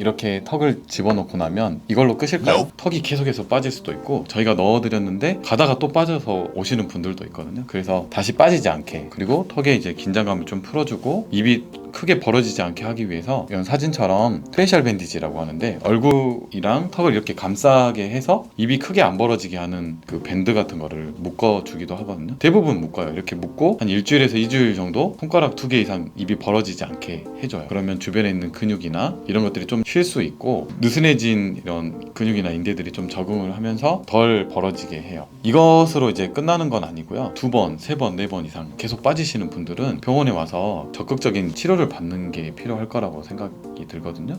이렇게 턱을 집어넣고 나면 이걸로 끝일까요? 턱이 계속해서 빠질 수도 있고 저희가 넣어드렸는데 가다가 또 빠져서 오시는 분들도 있거든요. 그래서 다시 빠지지 않게 그리고 턱에 이제 긴장감을 좀 풀어주고 입이 크게 벌어지지 않게 하기 위해서 이런 사진처럼 페이셜 밴디지라고 하는데 얼굴이랑 턱을 이렇게 감싸게 해서 입이 크게 안 벌어지게 하는 그 밴드 같은 거를 묶어주기도 하거든요. 대부분 묶어요. 이렇게 묶고 한 일주일에서 이주일 정도 손가락 두 개 이상 입이 벌어지지 않게 해줘요. 그러면 주변에 있는 근육이나 이런 것들이 좀 쉴 수 있고 느슨해진 이런 근육이나 인대들이 좀 적응을 하면서 덜 벌어지게 해요. 이것으로 이제 끝나는 건 아니고요. 두 번, 세 번, 네 번 이상 계속 빠지시는 분들은 병원에 와서 적극적인 치료를 받는 게 필요할 거라고 생각이 들거든요.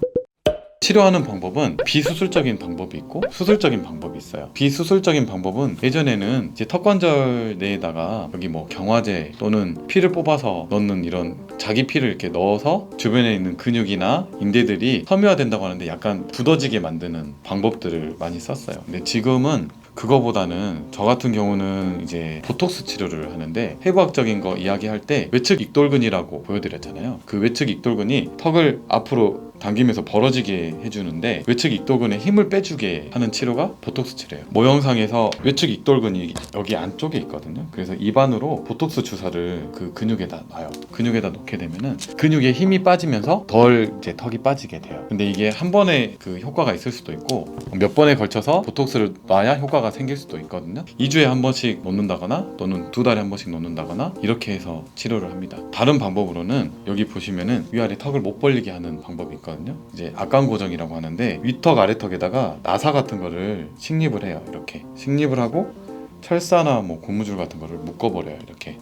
치료하는 방법은 비수술적인 방법이 있고 수술적인 방법이 있어요. 비수술적인 방법은 예전에는 이제 턱관절 내에다가 여기 뭐 경화제 또는 피를 뽑아서 넣는 이런 자기 피를 이렇게 넣어서 주변에 있는 근육이나 인대들이 섬유화된다고 하는데 약간 굳어지게 만드는 방법들을 많이 썼어요. 근데 지금은 그거보다는 저 같은 경우는 이제 보톡스 치료를 하는데 해부학적인 거 이야기할 때 외측 익돌근이라고 보여드렸잖아요. 그 외측 익돌근이 턱을 앞으로 당기면서 벌어지게 해주는데 외측 익돌근에 힘을 빼주게 하는 치료가 보톡스 치료예요. 모형상에서 외측 익돌근이 여기 안쪽에 있거든요. 그래서 입안으로 보톡스 주사를 그 근육에다 놔요. 근육에다 놓게 되면은 근육에 힘이 빠지면서 덜 이제 턱이 빠지게 돼요. 근데 이게 한 번에 그 효과가 있을 수도 있고 몇 번에 걸쳐서 보톡스를 놔야 효과가 생길 수도 있거든요. 2주에 한 번씩 놓는다거나 또는 두 달에 한 번씩 놓는다거나 이렇게 해서 치료를 합니다. 다른 방법으로는 여기 보시면은 위아래 턱을 못 벌리게 하는 방법이 있거든요. 이제 악강 고정이라고 하는데 위턱 아래턱에다가 나사 같은 거를 식립을 해요. 이렇게 식립을 하고 철사나 뭐 고무줄 같은 거를 묶어 버려요. 이렇게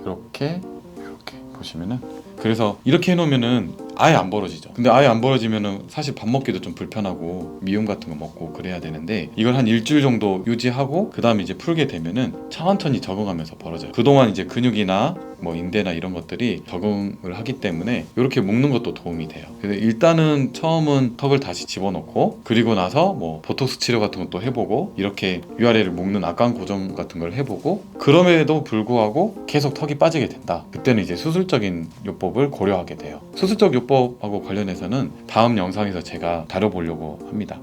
이렇게 이렇게 보시면은 그래서 이렇게 해놓으면은 아예 안 벌어지죠. 근데 아예 안 벌어지면은 사실 밥 먹기도 좀 불편하고 미움 같은 거 먹고 그래야 되는데 이걸 한 일주일 정도 유지하고 그 다음에 이제 풀게 되면은 천천히 적응하면서 벌어져요. 그동안 이제 근육이나 뭐 인대나 이런 것들이 적응을 하기 때문에 이렇게 묶는 것도 도움이 돼요. 그래서 일단은 처음은 턱을 다시 집어넣고 그리고 나서 뭐 보톡스 치료 같은 것도 해보고 이렇게 위아래를 묶는 악강 고정 같은 걸 해보고 그럼에도 불구하고 계속 턱이 빠지게 된다. 그때는 이제 수술적인 요법을 고려하게 돼요. 수술적 요법하고 관련해서는 다음 영상에서 제가 다뤄보려고 합니다.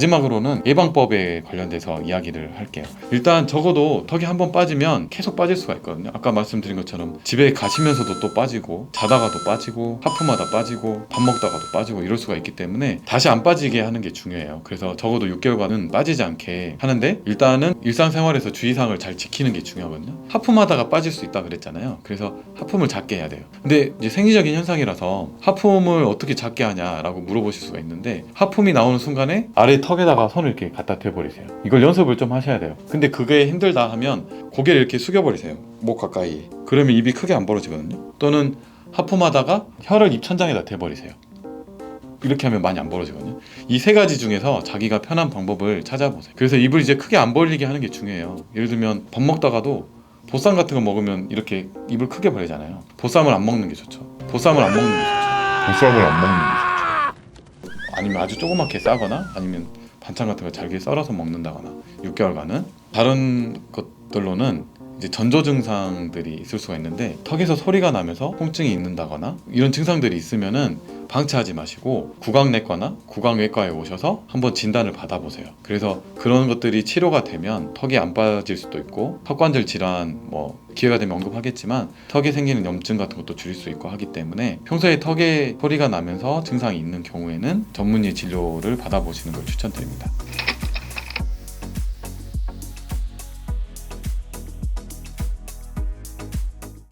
마지막으로는 예방법에 관련돼서 이야기를 할게요. 일단 적어도 턱이 한 번 빠지면 계속 빠질 수가 있거든요. 아까 말씀드린 것처럼 집에 가시면서도 또 빠지고 자다가도 빠지고 하품하다 빠지고 밥 먹다가도 빠지고 이럴 수가 있기 때문에 다시 안 빠지게 하는 게 중요해요. 그래서 적어도 6개월간은 빠지지 않게 하는데 일단은 일상생활에서 주의사항을 잘 지키는 게 중요하거든요. 하품하다가 빠질 수 있다 그랬잖아요. 그래서 하품을 작게 해야 돼요. 근데 이제 생리적인 현상이라서 하품을 어떻게 작게 하냐라고 물어보실 수가 있는데 하품이 나오는 순간에 아래 턱에다가 손을 이렇게 갖다 대버리세요. 이걸 연습을 좀 하셔야 돼요. 근데 그게 힘들다 하면 고개를 이렇게 숙여버리세요. 목 가까이. 그러면 입이 크게 안 벌어지거든요. 또는 하품하다가 혀를 입 천장에다 대버리세요. 이렇게 하면 많이 안 벌어지거든요. 이 세 가지 중에서 자기가 편한 방법을 찾아보세요. 그래서 입을 이제 크게 안 벌리게 하는 게 중요해요. 예를 들면 밥 먹다가도 보쌈 같은 거 먹으면 이렇게 입을 크게 벌리잖아요. 보쌈을 안 먹는 게 좋죠. 보쌈을 안 먹는 게 좋죠. 보쌈을 안 먹는 게 아니면 아주 조그맣게 싸거나 아니면 반찬 같은 거 잘게 썰어서 먹는다거나 6개월간은. 다른 것들로는 이제 전조 증상들이 있을 수가 있는데 턱에서 소리가 나면서 통증이 있는다거나 이런 증상들이 있으면은 방치하지 마시고 구강내과나 구강외과에 오셔서 한번 진단을 받아보세요. 그래서 그런 것들이 치료가 되면 턱이 안 빠질 수도 있고 턱관절 질환 뭐 기회가 되면 언급하겠지만 턱에 생기는 염증 같은 것도 줄일 수 있고 하기 때문에 평소에 턱에 소리가 나면서 증상이 있는 경우에는 전문의 진료를 받아보시는 걸 추천드립니다.